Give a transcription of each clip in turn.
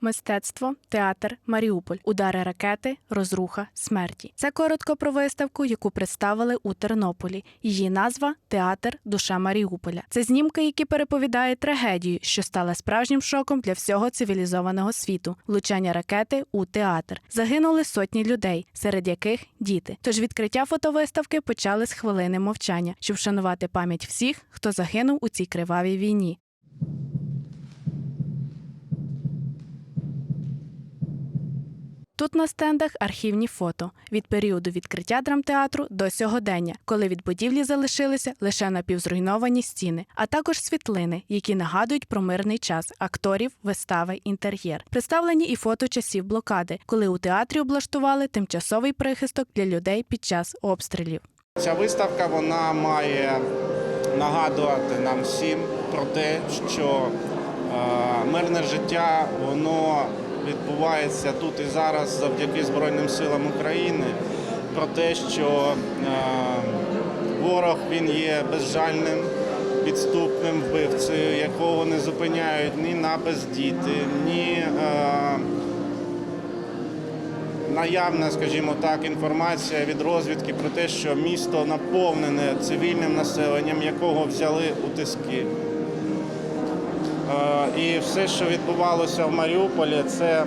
Мистецтво, театр, Маріуполь, удари ракети, розруха, смерті. Це коротко про виставку, яку представили у Тернополі. Її назва Театр Душа Маріуполя. Це знімки, які переповідають трагедію, що стала справжнім шоком для всього цивілізованого світу. Влучання ракети у театр. Загинули сотні людей, серед яких діти. Тож відкриття фотовиставки почали з хвилини мовчання, щоб вшанувати пам'ять всіх, хто загинув у цій кривавій війні. Тут на стендах архівні фото від періоду відкриття драмтеатру до сьогодення, коли від будівлі залишилися лише напівзруйновані стіни, а також світлини, які нагадують про мирний час акторів, вистави, інтер'єр. Представлені і фото часів блокади, коли у театрі облаштували тимчасовий прихисток для людей під час обстрілів. Ця виставка вона має нагадувати нам всім про те, що мирне життя воно відбувається тут і зараз завдяки Збройним силам України. Про те, що е, ворог він є безжальним, підступним вбивцею, якого не зупиняють ні напаздіти, ні е, наявна, скажімо так, інформація від розвідки про те, що місто наповнене цивільним населенням, якого взяли у тиски. Е, І все, що відбувалося в Маріуполі, це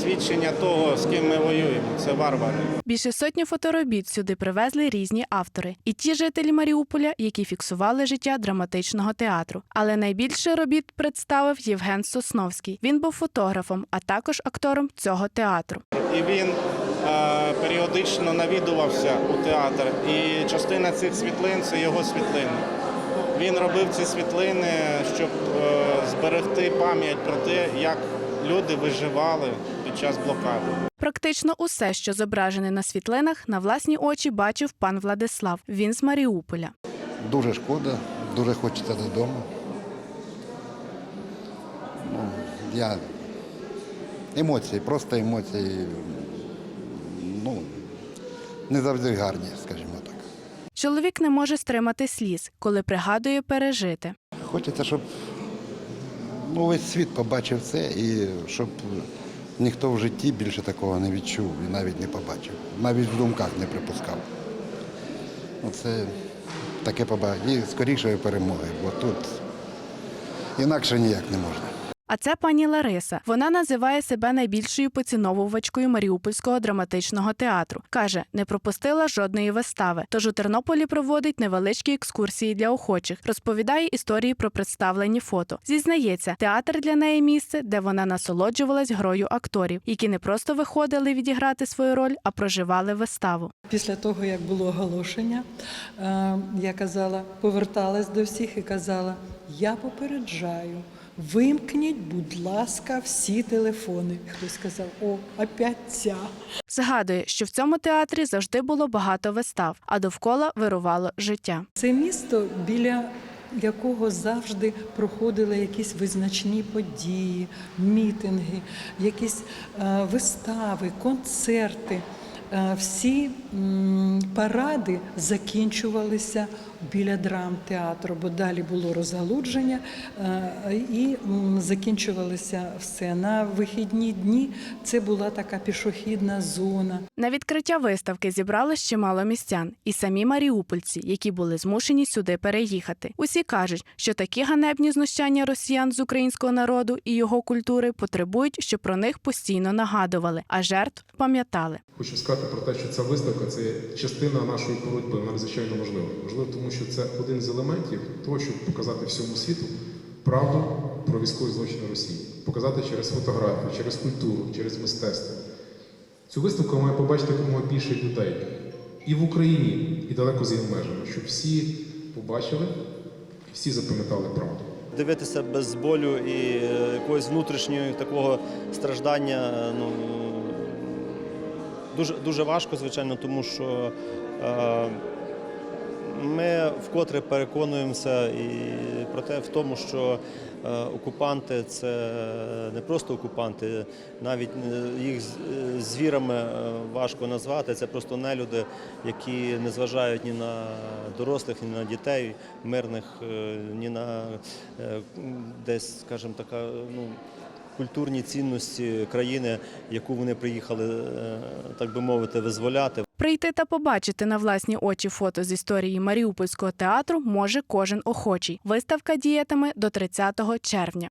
свідчення того, з ким ми воюємо. Це варвари. Більше сотні фоторобіт сюди привезли різні автори, і ті жителі Маріуполя, які фіксували життя драматичного театру. Але найбільше робіт представив Євген Сосновський. Він був фотографом, а також актором цього театру. І він е, періодично навідувався у театр. І частина цих світлин це його світлини. Він робив ці світлини, щоб е, зберегти пам'ять про те, як люди виживали під час блокади. Практично усе, що зображене на світлинах, на власні очі бачив пан Владислав. Він з Маріуполя. Дуже шкода, дуже хочеться додому. Ну, я... Емоції, просто емоції. Ну, не завжди гарні, скажімо так. Чоловік не може стримати сліз, коли пригадує пережити. Хочеться, щоб ну, весь світ побачив це і щоб ніхто в житті більше такого не відчув і навіть не побачив. Навіть в думках не припускав. Оце таке побачення. І скорішої перемоги, бо тут інакше ніяк не можна. А це пані Лариса. Вона називає себе найбільшою поціновувачкою Маріупольського драматичного театру. каже, не пропустила жодної вистави. Тож у Тернополі проводить невеличкі екскурсії для охочих, розповідає історії про представлені фото. Зізнається, театр для неї місце, де вона насолоджувалась грою акторів, які не просто виходили відіграти свою роль, а проживали виставу. Після того, як було оголошення, е, я казала, поверталась до всіх і казала: я попереджаю, вимкніть, будь ласка, всі телефони. Хтось сказав, о, опять ця. Згадує, що в цьому театрі завжди було багато вистав, а довкола вирувало життя. Це місто, біля якого завжди проходили якісь визначні події, мітинги, якісь е, вистави, концерти. Е, Всі паради закінчувалися біля драмтеатру, бо далі було розгалудження е, і м, закінчувалося все. На вихідні дні це була така пішохідна зона. На відкриття виставки зібралось чимало містян, і самі маріупольці, які були змушені сюди переїхати. Усі кажуть, що такі ганебні знущання росіян з українського народу і його культури потребують, щоб про них постійно нагадували, а жертв пам'ятали. Хочу сказати про те, що ця виставка це частина нашої боротьби, вона надзвичайно важлива. Важливо, тому що це один з елементів того, щоб показати всьому світу правду про військові злочини Росії, показати через фотографію, через культуру, через мистецтво. Цю виставку має побачити якомога більше людей і в Україні, і далеко за її межами, щоб всі побачили і всі запам'ятали правду. дивитися без болю і е, якогось внутрішнього такого страждання. Ну, дуже, дуже важко, звичайно, тому що е, Ми вкотре переконуємося і про те в тому, що е, окупанти це не просто окупанти, навіть е, їх е, звірами важко назвати. Це просто нелюди, які не зважають ні на дорослих, ні на дітей, мирних, ні на десь, скажімо, така ну. Культурні цінності країни, яку вони приїхали, так би мовити, визволяти. Прийти та побачити на власні очі фото з історії Маріупольського театру може кожен охочий. Виставка діятиме до 30 червня.